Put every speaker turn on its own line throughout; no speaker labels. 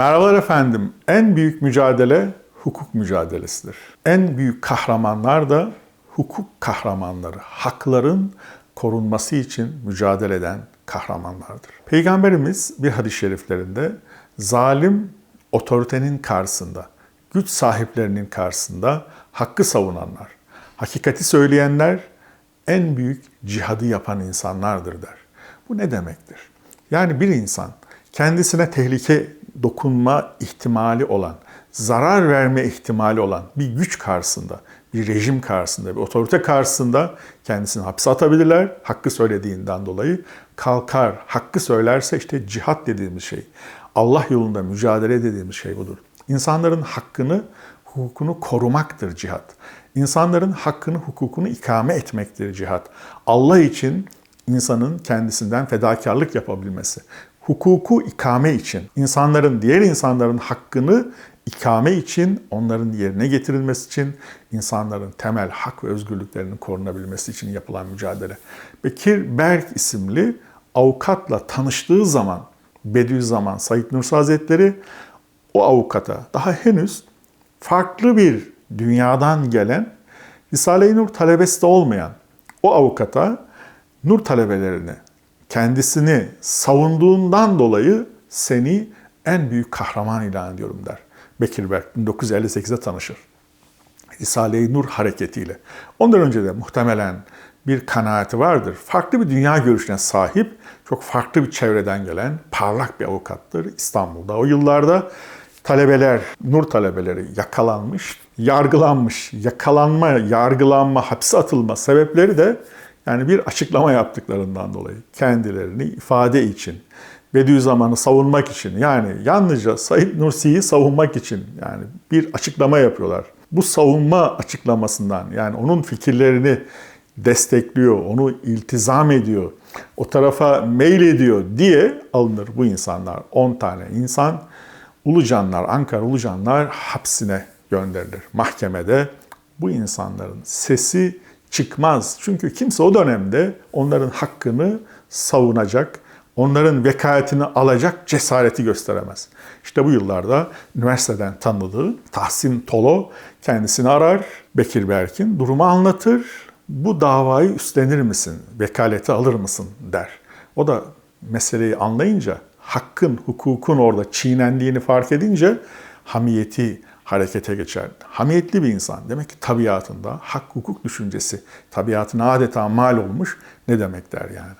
Merhabalar efendim. En büyük mücadele hukuk mücadelesidir. En büyük kahramanlar da hukuk kahramanları. Hakların korunması için mücadele eden kahramanlardır. Peygamberimiz bir hadis-i şeriflerinde zalim otoritenin karşısında, güç sahiplerinin karşısında hakkı savunanlar, hakikati söyleyenler en büyük cihadı yapan insanlardır der. Bu ne demektir? Yani bir insan kendisine tehlike dokunma ihtimali olan, zarar verme ihtimali olan bir güç karşısında, bir rejim karşısında, bir otorite karşısında kendisini hapse atabilirler. Hakkı söylediğinden dolayı kalkar, hakkı söylerse işte cihat dediğimiz şey, Allah yolunda mücadele dediğimiz şey budur. İnsanların hakkını, hukukunu korumaktır cihat. İnsanların hakkını, hukukunu ikame etmektir cihat. Allah için insanın kendisinden fedakarlık yapabilmesi, hukuku ikame için, insanların, diğer insanların hakkını ikame için, onların yerine getirilmesi için, insanların temel hak ve özgürlüklerinin korunabilmesi için yapılan mücadele. Bekir Berk isimli avukatla tanıştığı zaman Bediüzzaman Said Nursi Hazretleri o avukata daha henüz farklı bir dünyadan gelen Risale-i Nur talebesi de olmayan o avukata Nur talebelerini kendisini savunduğundan dolayı seni en büyük kahraman ilan ediyorum der. Bekir Berk 1958'de tanışır. Risale-i Nur hareketiyle. Ondan önce de muhtemelen bir kanaati vardır. Farklı bir dünya görüşüne sahip, çok farklı bir çevreden gelen parlak bir avukattır İstanbul'da. O yıllarda talebeler, nur talebeleri yakalanmış, yargılanmış. Yakalanma, yargılanma, hapse atılma sebepleri de yani bir açıklama yaptıklarından dolayı kendilerini ifade için, Bediüzzaman'ı savunmak için yani yalnızca Said Nursi'yi savunmak için yani bir açıklama yapıyorlar. Bu savunma açıklamasından yani onun fikirlerini destekliyor, onu iltizam ediyor, o tarafa mail ediyor diye alınır bu insanlar. 10 tane insan Ulucanlar, Ankara Ulucanlar hapsine gönderilir. Mahkemede bu insanların sesi çıkmaz. Çünkü kimse o dönemde onların hakkını savunacak, onların vekaletini alacak cesareti gösteremez. İşte bu yıllarda üniversiteden tanıdığı Tahsin Tolo kendisini arar, Bekir Berk'in durumu anlatır. Bu davayı üstlenir misin, vekaleti alır mısın der. O da meseleyi anlayınca, hakkın, hukukun orada çiğnendiğini fark edince hamiyeti harekete geçer. Hamiyetli bir insan. Demek ki tabiatında hak hukuk düşüncesi tabiatına adeta mal olmuş ne demek der yani.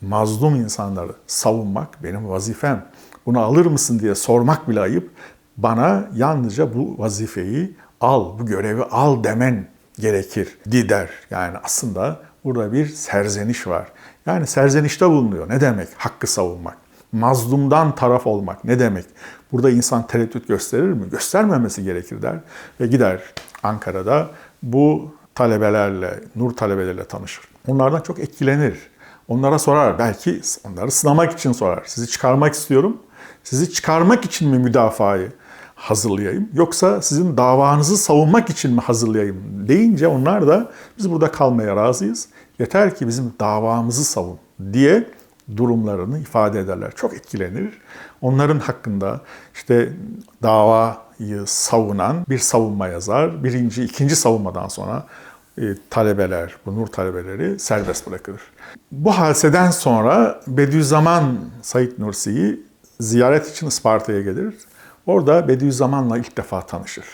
Mazlum insanları savunmak benim vazifem. Bunu alır mısın diye sormak bile ayıp. Bana yalnızca bu vazifeyi al, bu görevi al demen gerekir der. Yani aslında burada bir serzeniş var. Yani serzenişte bulunuyor. Ne demek hakkı savunmak? Mazlumdan taraf olmak ne demek? Burada insan tereddüt gösterir mi? Göstermemesi gerekir der ve gider Ankara'da bu talebelerle, nur talebeleriyle tanışır. Onlardan çok etkilenir. Onlara sorar, belki onları sınamak için sorar. Sizi çıkarmak istiyorum. Sizi çıkarmak için mi müdafayı hazırlayayım yoksa sizin davanızı savunmak için mi hazırlayayım deyince onlar da biz burada kalmaya razıyız. Yeter ki bizim davamızı savun diye durumlarını ifade ederler. Çok etkilenir. Onların hakkında işte davayı savunan bir savunma yazar. Birinci, ikinci savunmadan sonra e, talebeler, bu nur talebeleri serbest bırakılır. Bu hadiseden sonra Bediüzzaman Said Nursi'yi ziyaret için Isparta'ya gelir. Orada Bediüzzaman'la ilk defa tanışır.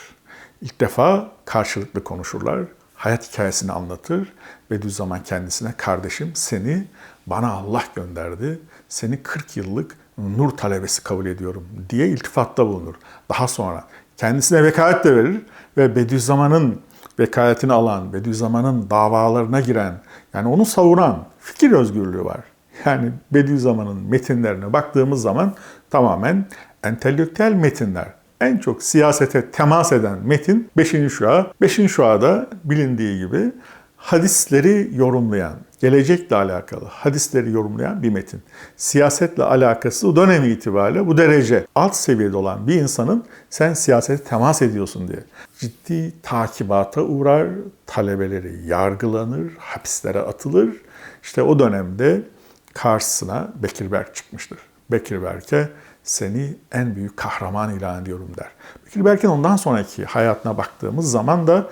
İlk defa karşılıklı konuşurlar. Hayat hikayesini anlatır. Bediüzzaman kendisine kardeşim seni bana Allah gönderdi. Seni 40 yıllık nur talebesi kabul ediyorum diye iltifatta bulunur. Daha sonra kendisine vekalet de verir ve Bediüzzaman'ın vekaletini alan, Bediüzzaman'ın davalarına giren, yani onu savunan fikir özgürlüğü var. Yani Bediüzzaman'ın metinlerine baktığımız zaman tamamen entelektüel metinler. En çok siyasete temas eden metin 5. şua. 5. şuada bilindiği gibi hadisleri yorumlayan, gelecekle alakalı hadisleri yorumlayan bir metin. Siyasetle alakası o dönem itibariyle bu derece alt seviyede olan bir insanın sen siyasete temas ediyorsun diye ciddi takibata uğrar, talebeleri yargılanır, hapislere atılır. İşte o dönemde karşısına Bekir Berk çıkmıştır. Bekir Berk'e seni en büyük kahraman ilan ediyorum der. Bekir Berk'in ondan sonraki hayatına baktığımız zaman da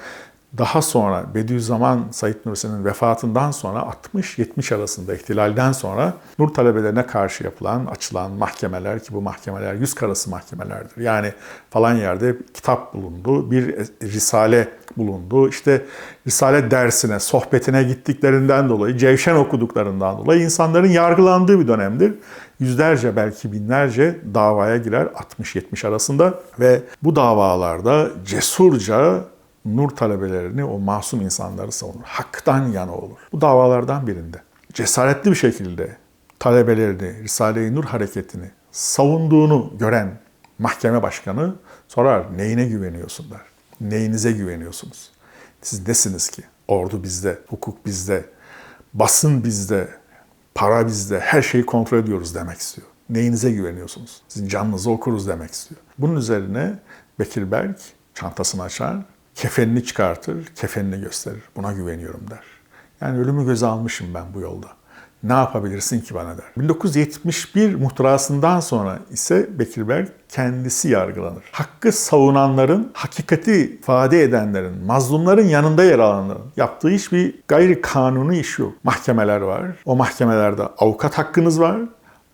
daha sonra Bediüzzaman Said Nursi'nin vefatından sonra 60-70 arasında ihtilalden sonra Nur talebelerine karşı yapılan, açılan mahkemeler ki bu mahkemeler yüz karası mahkemelerdir. Yani falan yerde kitap bulundu, bir risale bulundu. İşte risale dersine, sohbetine gittiklerinden dolayı, cevşen okuduklarından dolayı insanların yargılandığı bir dönemdir. Yüzlerce belki binlerce davaya girer 60-70 arasında ve bu davalarda cesurca nur talebelerini, o masum insanları savunur. Haktan yana olur. Bu davalardan birinde cesaretli bir şekilde talebelerini, Risale-i Nur hareketini savunduğunu gören mahkeme başkanı sorar neyine güveniyorsun der. Neyinize güveniyorsunuz? Siz nesiniz ki? Ordu bizde, hukuk bizde, basın bizde, para bizde, her şeyi kontrol ediyoruz demek istiyor. Neyinize güveniyorsunuz? Sizin canınızı okuruz demek istiyor. Bunun üzerine Bekir Berk çantasını açar, kefenini çıkartır, kefenini gösterir. Buna güveniyorum der. Yani ölümü göze almışım ben bu yolda. Ne yapabilirsin ki bana der. 1971 muhtırasından sonra ise Bekir Berk kendisi yargılanır. Hakkı savunanların, hakikati ifade edenlerin, mazlumların yanında yer alanların yaptığı hiçbir gayri kanuni iş yok. Mahkemeler var. O mahkemelerde avukat hakkınız var.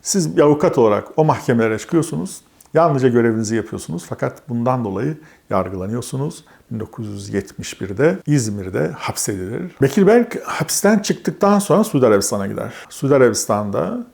Siz bir avukat olarak o mahkemelere çıkıyorsunuz. Yalnızca görevinizi yapıyorsunuz fakat bundan dolayı yargılanıyorsunuz. 1971'de İzmir'de hapsedilir. Bekir Berk hapisten çıktıktan sonra Suudi Arabistan'a gider. Suudi Arabistan'da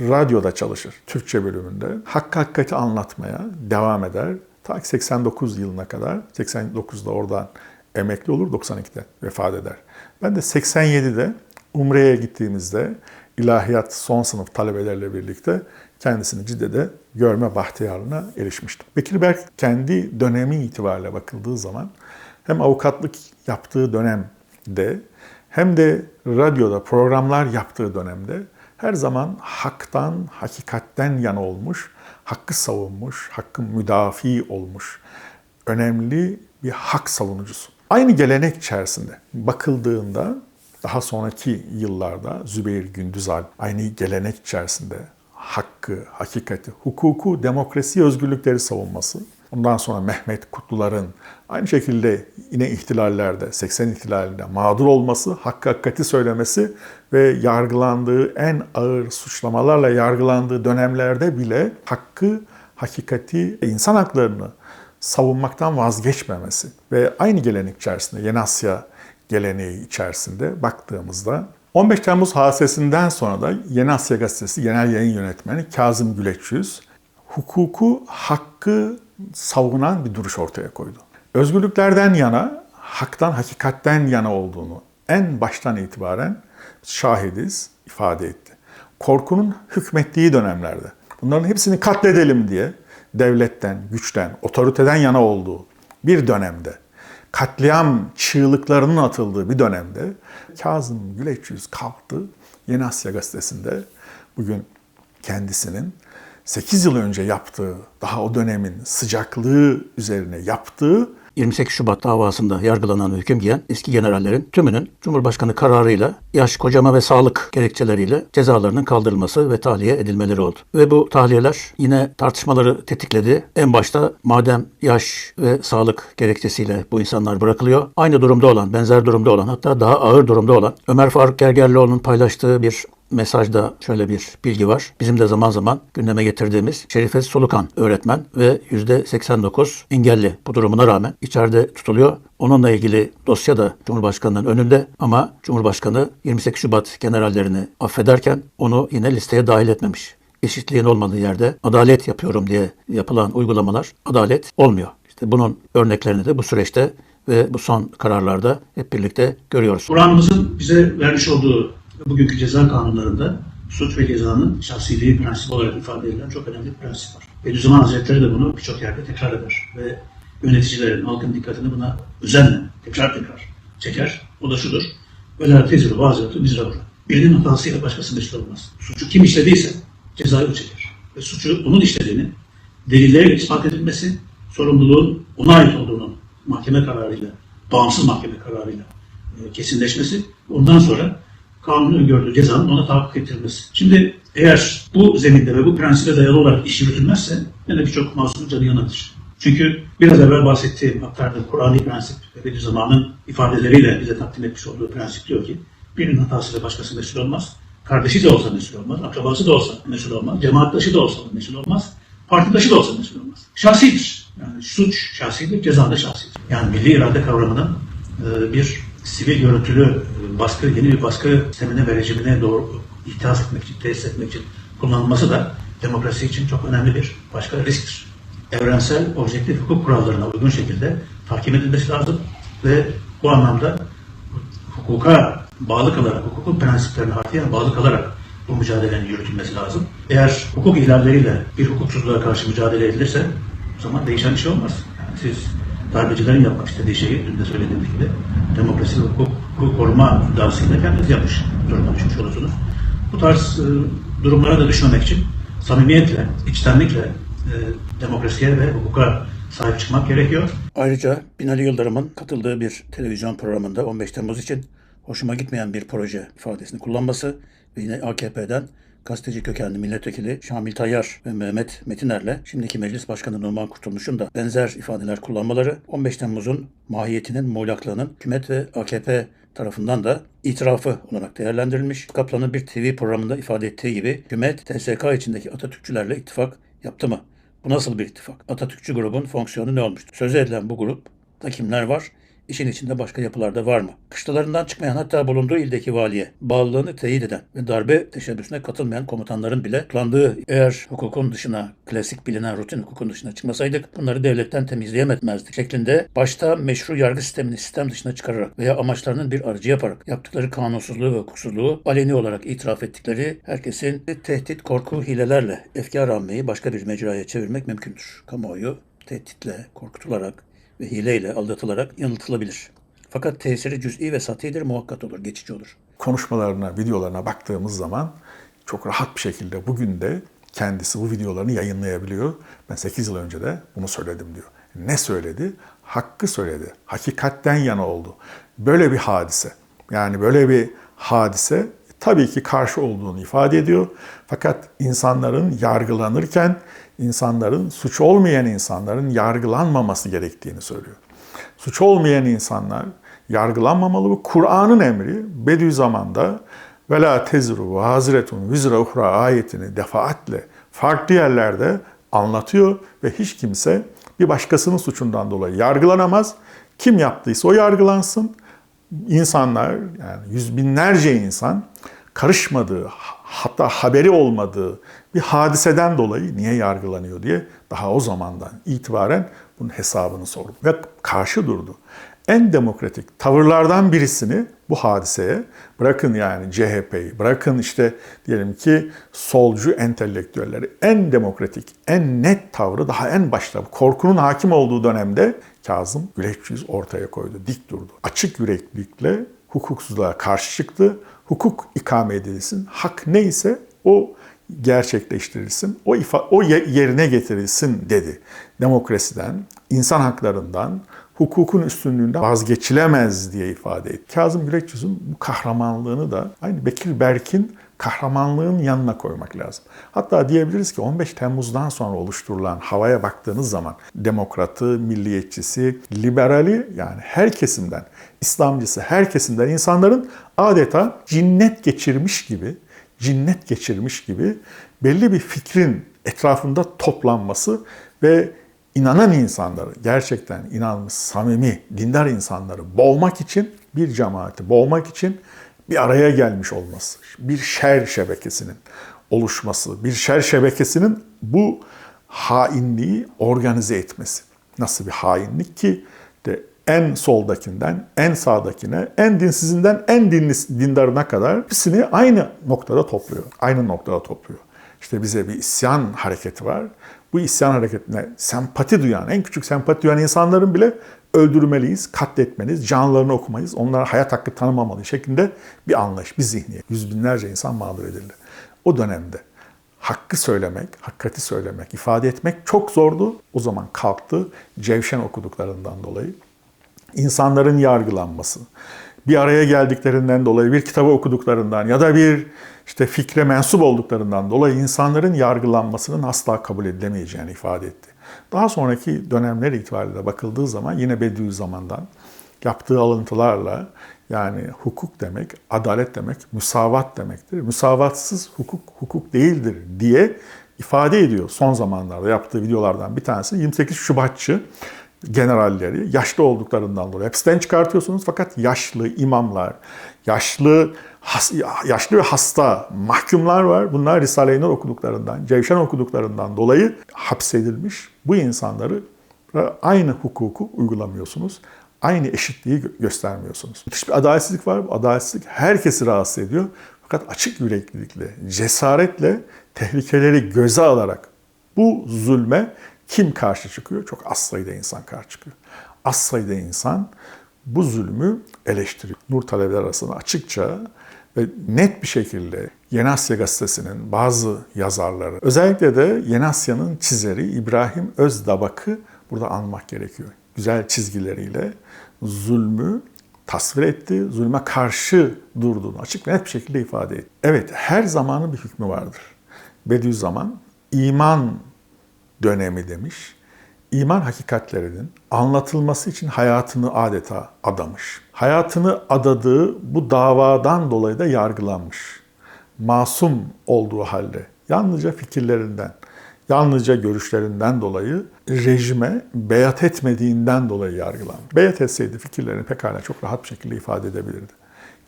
radyoda çalışır. Türkçe bölümünde. Hakkı hakikati anlatmaya devam eder. Ta ki 89 yılına kadar. 89'da oradan emekli olur, 92'de vefat eder. Ben de 87'de Umre'ye gittiğimizde ilahiyat son sınıf talebelerle birlikte kendisini Cidde'de görme bahtiyarlığına erişmiştim. Bekir Berk kendi dönemi itibariyle bakıldığı zaman hem avukatlık yaptığı dönemde hem de radyoda programlar yaptığı dönemde her zaman haktan, hakikatten yana olmuş, hakkı savunmuş, hakkın müdafi olmuş önemli bir hak savunucusu. Aynı gelenek içerisinde bakıldığında daha sonraki yıllarda Zübeyir Gündüzal aynı gelenek içerisinde hakkı, hakikati, hukuku, demokrasi, özgürlükleri savunması. Ondan sonra Mehmet Kutluların aynı şekilde yine ihtilallerde, 80 ihtilalinde mağdur olması, hakkı hakikati söylemesi ve yargılandığı en ağır suçlamalarla yargılandığı dönemlerde bile hakkı, hakikati, insan haklarını savunmaktan vazgeçmemesi ve aynı gelenek içerisinde Yeni Asya geleneği içerisinde baktığımızda 15 Temmuz hadisesinden sonra da Yeni Asya Gazetesi Genel Yayın Yönetmeni Kazım Güleçyüz hukuku, hakkı savunan bir duruş ortaya koydu. Özgürlüklerden yana, haktan, hakikatten yana olduğunu en baştan itibaren şahidiz ifade etti. Korkunun hükmettiği dönemlerde bunların hepsini katledelim diye devletten, güçten, otoriteden yana olduğu bir dönemde katliam çığlıklarının atıldığı bir dönemde Kazım Güleçyüz kalktı Yeni Asya Gazetesi'nde. Bugün kendisinin 8 yıl önce yaptığı, daha o dönemin sıcaklığı üzerine yaptığı
28 Şubat davasında yargılanan hüküm giyen eski generallerin tümünün Cumhurbaşkanı kararıyla yaş, kocama ve sağlık gerekçeleriyle cezalarının kaldırılması ve tahliye edilmeleri oldu. Ve bu tahliyeler yine tartışmaları tetikledi. En başta madem yaş ve sağlık gerekçesiyle bu insanlar bırakılıyor, aynı durumda olan, benzer durumda olan hatta daha ağır durumda olan Ömer Faruk Gergerlioğlu'nun paylaştığı bir mesajda şöyle bir bilgi var. Bizim de zaman zaman gündeme getirdiğimiz Şerife Solukan öğretmen ve %89 engelli bu durumuna rağmen içeride tutuluyor. Onunla ilgili dosya da Cumhurbaşkanı'nın önünde ama Cumhurbaşkanı 28 Şubat generallerini affederken onu yine listeye dahil etmemiş. Eşitliğin olmadığı yerde adalet yapıyorum diye yapılan uygulamalar adalet olmuyor. İşte bunun örneklerini de bu süreçte ve bu son kararlarda hep birlikte görüyoruz.
Kur'an'ımızın bize vermiş olduğu bugünkü ceza kanunlarında suç ve cezanın şahsiliği prensibi olarak ifade edilen çok önemli bir prensip var. Bediüzzaman Hazretleri de bunu birçok yerde tekrar eder ve yöneticilerin, halkın dikkatini buna özenle tekrar tekrar çeker. O da şudur. Vela teziru vaziyatı bizra Birinin hatasıyla başkası mesul olmaz. Suçu kim işlediyse cezayı çeker. Ve suçu onun işlediğini delillerle ispat edilmesi, sorumluluğun ona ait olduğunu mahkeme kararıyla, bağımsız mahkeme kararıyla e, kesinleşmesi, ondan sonra kanunu gördüğü cezanın ona tahakkuk ettirilmesi. Şimdi eğer bu zeminde ve bu prensibe dayalı olarak iş yürütülmezse yine birçok masumun canı yanabilir. Çünkü biraz evvel bahsettiğim, aktardığım Kur'an'i prensip ve Bediüzzaman'ın ifadeleriyle bize takdim etmiş olduğu prensip diyor ki birinin hatasıyla başkası mesul olmaz. Kardeşi de olsa mesul olmaz, akrabası da olsa mesul olmaz, cemaatdaşı da olsa mesul olmaz, partidaşı da olsa mesul olmaz. Şahsidir. Yani suç şahsidir, ceza da şahsidir. Yani milli irade kavramının e, bir sivil görüntülü e, baskı, yeni bir baskı sistemine ve rejimine doğru ihtiyaç etmek için, tesis etmek için kullanılması da demokrasi için çok önemli bir başka risktir. Evrensel, objektif hukuk kurallarına uygun şekilde takip edilmesi lazım ve bu anlamda hukuka bağlı kalarak, hukukun prensiplerine harfiyen bağlı kalarak bu mücadelenin yürütülmesi lazım. Eğer hukuk ihlalleriyle bir hukuksuzluğa karşı mücadele edilirse o zaman değişen bir şey olmaz. Yani siz darbecilerin yapmak istediği şeyi dün de söylediğim gibi demokrasi ve hukuk, koruma iddiasıyla kendiniz yapmış duruma düşmüş olursunuz. Bu tarz e, durumlara da düşmemek için samimiyetle, içtenlikle e, demokrasiye ve hukuka sahip çıkmak gerekiyor.
Ayrıca Binali Yıldırım'ın katıldığı bir televizyon programında 15 Temmuz için hoşuma gitmeyen bir proje ifadesini kullanması ve yine AKP'den gazeteci kökenli milletvekili Şamil Tayyar ve Mehmet Metiner'le şimdiki Meclis Başkanı Numan Kurtulmuş'un da benzer ifadeler kullanmaları 15 Temmuz'un mahiyetinin, muğlaklığının hükümet ve AKP tarafından da itirafı olarak değerlendirilmiş. Kaplan'ın bir TV programında ifade ettiği gibi hükümet TSK içindeki Atatürkçülerle ittifak yaptı mı? Bu nasıl bir ittifak? Atatürkçü grubun fonksiyonu ne olmuştu? Sözü edilen bu grupta kimler var? İşin içinde başka yapılarda var mı? Kışlalarından çıkmayan hatta bulunduğu ildeki valiye bağlılığını teyit eden ve darbe teşebbüsüne katılmayan komutanların bile tutuklandığı eğer hukukun dışına, klasik bilinen rutin hukukun dışına çıkmasaydık bunları devletten temizleyemezdik şeklinde başta meşru yargı sistemini sistem dışına çıkararak veya amaçlarının bir aracı yaparak yaptıkları kanunsuzluğu ve hukuksuzluğu aleni olarak itiraf ettikleri herkesin tehdit, korku, hilelerle efkar almayı başka bir mecraya çevirmek mümkündür. Kamuoyu tehditle, korkutularak ve hileyle aldatılarak yanıltılabilir. Fakat tesiri cüz'i ve satidir, muhakkat olur, geçici olur.
konuşmalarına, videolarına baktığımız zaman çok rahat bir şekilde bugün de kendisi bu videolarını yayınlayabiliyor. Ben 8 yıl önce de bunu söyledim diyor. Ne söyledi? Hakkı söyledi. Hakikatten yana oldu. Böyle bir hadise. Yani böyle bir hadise tabii ki karşı olduğunu ifade ediyor. Fakat insanların yargılanırken insanların suç olmayan insanların yargılanmaması gerektiğini söylüyor. Suç olmayan insanlar yargılanmamalı. Bu Kur'an'ın emri Bediüzzaman'da ve la tezru ve hazretun vizra uhra ayetini defaatle farklı yerlerde anlatıyor ve hiç kimse bir başkasının suçundan dolayı yargılanamaz. Kim yaptıysa o yargılansın. İnsanlar yani yüz binlerce insan karışmadığı, hatta haberi olmadığı bir hadiseden dolayı niye yargılanıyor diye daha o zamandan itibaren bunun hesabını sordu ve karşı durdu. En demokratik tavırlardan birisini bu hadiseye bırakın yani CHP'yi, bırakın işte diyelim ki solcu entelektüelleri en demokratik, en net tavrı daha en başta korkunun hakim olduğu dönemde Kazım Güleç yüz ortaya koydu, dik durdu. Açık yüreklilikle hukuksuzluğa karşı çıktı. Hukuk ikame edilsin. Hak neyse o gerçekleştirilsin. O ifa o yerine getirilsin dedi. Demokrasiden, insan haklarından, hukukun üstünlüğünden vazgeçilemez diye ifade etti. Kazım Güleç Yüz'ün bu kahramanlığını da aynı Bekir Berk'in kahramanlığın yanına koymak lazım. Hatta diyebiliriz ki 15 Temmuz'dan sonra oluşturulan havaya baktığınız zaman demokratı, milliyetçisi, liberali yani her kesimden, İslamcısı her kesimden insanların adeta cinnet geçirmiş gibi, cinnet geçirmiş gibi belli bir fikrin etrafında toplanması ve inanan insanları, gerçekten inanmış, samimi, dindar insanları boğmak için, bir cemaati boğmak için bir araya gelmiş olması, bir şer şebekesinin oluşması, bir şer şebekesinin bu hainliği organize etmesi. Nasıl bir hainlik ki de en soldakinden en sağdakine, en dinsizinden en dinli, dindarına kadar hepsini aynı noktada topluyor. Aynı noktada topluyor. İşte bize bir isyan hareketi var. Bu isyan hareketine sempati duyan, en küçük sempati duyan insanların bile öldürmeliyiz, katletmeliyiz, canlarını okumayız, onlara hayat hakkı tanımamalıyız şeklinde bir anlayış, bir zihniyet. Yüz binlerce insan mağdur edildi. O dönemde hakkı söylemek, hakikati söylemek, ifade etmek çok zordu. O zaman kalktı Cevşen okuduklarından dolayı. insanların yargılanması, bir araya geldiklerinden dolayı, bir kitabı okuduklarından ya da bir işte fikre mensup olduklarından dolayı insanların yargılanmasının asla kabul edilemeyeceğini ifade etti. Daha sonraki dönemler itibariyle bakıldığı zaman yine Bediüzzaman'dan yaptığı alıntılarla yani hukuk demek, adalet demek, müsavat demektir. Müsavatsız hukuk hukuk değildir diye ifade ediyor son zamanlarda yaptığı videolardan bir tanesi. 28 Şubatçı generalleri yaşlı olduklarından dolayı hapisten çıkartıyorsunuz fakat yaşlı imamlar, yaşlı has, yaşlı ve hasta mahkumlar var. Bunlar Risale-i Nur okuduklarından, Cevşen okuduklarından dolayı hapsedilmiş. Bu insanları aynı hukuku uygulamıyorsunuz. Aynı eşitliği gö- göstermiyorsunuz. Müthiş bir adaletsizlik var. Bu adaletsizlik herkesi rahatsız ediyor. Fakat açık yüreklilikle, cesaretle, tehlikeleri göze alarak bu zulme kim karşı çıkıyor? Çok az sayıda insan karşı çıkıyor. Az sayıda insan bu zulmü eleştiriyor. Nur talebeler arasında açıkça ve net bir şekilde Yeni Asya Gazetesi'nin bazı yazarları, özellikle de Yeni Asya'nın çizeri İbrahim Özdabak'ı burada anmak gerekiyor. Güzel çizgileriyle zulmü tasvir etti, zulme karşı durduğunu açık ve net bir şekilde ifade etti. Evet, her zamanın bir hükmü vardır. Bediüzzaman iman dönemi demiş. İman hakikatlerinin anlatılması için hayatını adeta adamış. Hayatını adadığı bu davadan dolayı da yargılanmış. Masum olduğu halde yalnızca fikirlerinden, yalnızca görüşlerinden dolayı rejime beyat etmediğinden dolayı yargılanmış. Beyat etseydi fikirlerini pekala çok rahat bir şekilde ifade edebilirdi.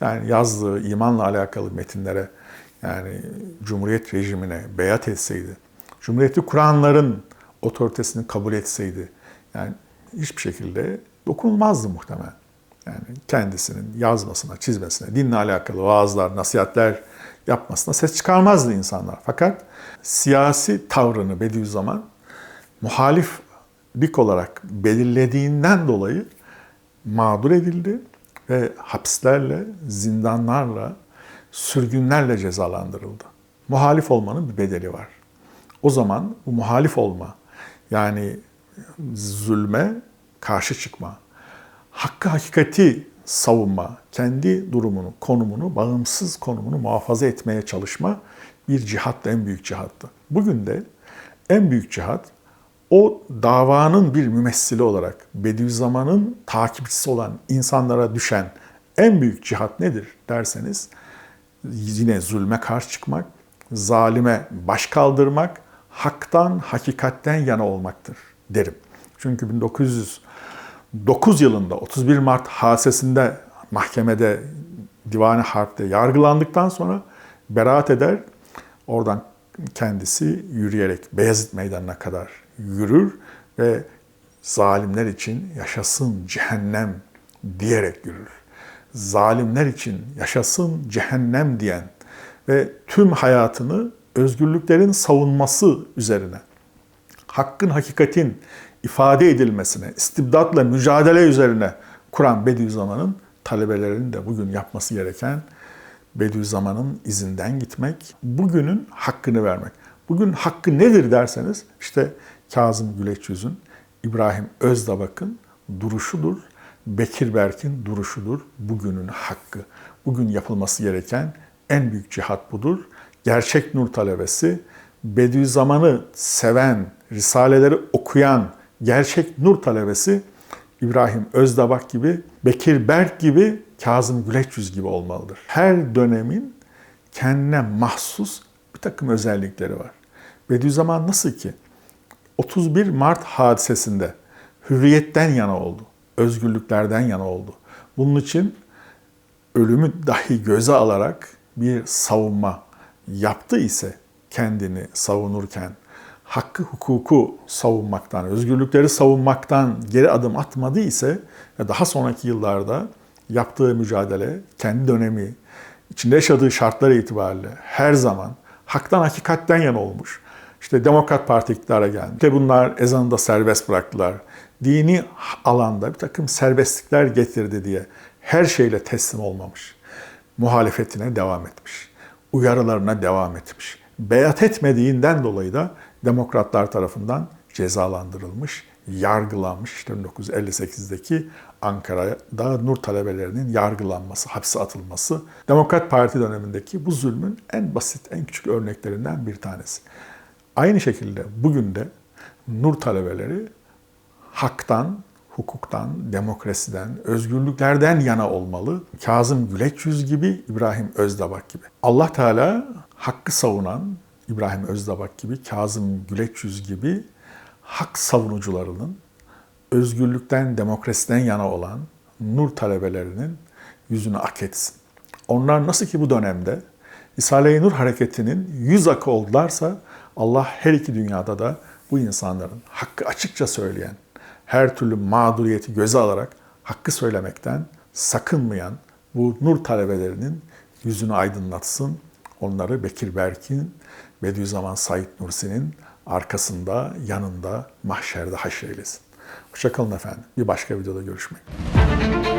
Yani yazdığı imanla alakalı metinlere yani Cumhuriyet rejimine beyat etseydi, Cumhuriyeti kuranların otoritesini kabul etseydi yani hiçbir şekilde dokunulmazdı muhtemelen. Yani kendisinin yazmasına, çizmesine, dinle alakalı vaazlar, nasihatler yapmasına ses çıkarmazdı insanlar. Fakat siyasi tavrını Bediüzzaman muhaliflik olarak belirlediğinden dolayı mağdur edildi ve hapislerle, zindanlarla, sürgünlerle cezalandırıldı. Muhalif olmanın bir bedeli var. O zaman bu muhalif olma, yani zulme karşı çıkma, hakkı hakikati savunma, kendi durumunu, konumunu, bağımsız konumunu muhafaza etmeye çalışma bir cihattı, en büyük cihattı. Bugün de en büyük cihat o davanın bir mümessili olarak Bediüzzaman'ın takipçisi olan insanlara düşen en büyük cihat nedir derseniz yine zulme karşı çıkmak, zalime baş kaldırmak, haktan, hakikatten yana olmaktır derim. Çünkü 1909 yılında 31 Mart hadisesinde mahkemede Divan-ı Harp'te yargılandıktan sonra beraat eder. Oradan kendisi yürüyerek Beyazıt Meydanı'na kadar yürür ve zalimler için yaşasın cehennem diyerek yürür. Zalimler için yaşasın cehennem diyen ve tüm hayatını özgürlüklerin savunması üzerine, hakkın, hakikatin ifade edilmesine, istibdatla mücadele üzerine kuran Bediüzzaman'ın talebelerinin de bugün yapması gereken Bediüzzaman'ın izinden gitmek, bugünün hakkını vermek. Bugün hakkı nedir derseniz işte Kazım Güleç Yüz'ün, İbrahim Özdabak'ın duruşudur, Bekir Berk'in duruşudur bugünün hakkı. Bugün yapılması gereken en büyük cihat budur. Gerçek nur talebesi, Bediüzzaman'ı seven, risaleleri okuyan gerçek nur talebesi İbrahim Özdabak gibi, Bekir Berk gibi, Kazım Güleç Yüz gibi olmalıdır. Her dönemin kendine mahsus bir takım özellikleri var. Bediüzzaman nasıl ki 31 Mart hadisesinde hürriyetten yana oldu, özgürlüklerden yana oldu. Bunun için ölümü dahi göze alarak bir savunma yaptı ise kendini savunurken hakkı hukuku savunmaktan, özgürlükleri savunmaktan geri adım atmadı ise ve daha sonraki yıllarda yaptığı mücadele, kendi dönemi, içinde yaşadığı şartlar itibariyle her zaman haktan hakikatten yana olmuş. İşte Demokrat Parti iktidara geldi. İşte bunlar ezanı da serbest bıraktılar. Dini alanda bir takım serbestlikler getirdi diye her şeyle teslim olmamış. Muhalefetine devam etmiş. Uyarılarına devam etmiş. Beyat etmediğinden dolayı da demokratlar tarafından cezalandırılmış, yargılanmış. İşte 1958'deki Ankara'da Nur talebelerinin yargılanması, hapse atılması Demokrat Parti dönemindeki bu zulmün en basit, en küçük örneklerinden bir tanesi. Aynı şekilde bugün de Nur talebeleri haktan, hukuktan, demokrasiden, özgürlüklerden yana olmalı. Kazım Güleç gibi, İbrahim Özdabak gibi. Allah Teala hakkı savunan İbrahim Özdabak gibi, Kazım Güleç gibi hak savunucularının özgürlükten, demokrasiden yana olan nur talebelerinin yüzünü ak etsin. Onlar nasıl ki bu dönemde Risale-i Nur hareketinin yüz akı oldularsa Allah her iki dünyada da bu insanların hakkı açıkça söyleyen, her türlü mağduriyeti göze alarak hakkı söylemekten sakınmayan bu nur talebelerinin yüzünü aydınlatsın. Onları Bekir Berk'in, Bediüzzaman Said Nursi'nin arkasında, yanında, mahşerde haşreylesin. Hoşçakalın efendim. Bir başka videoda görüşmek üzere.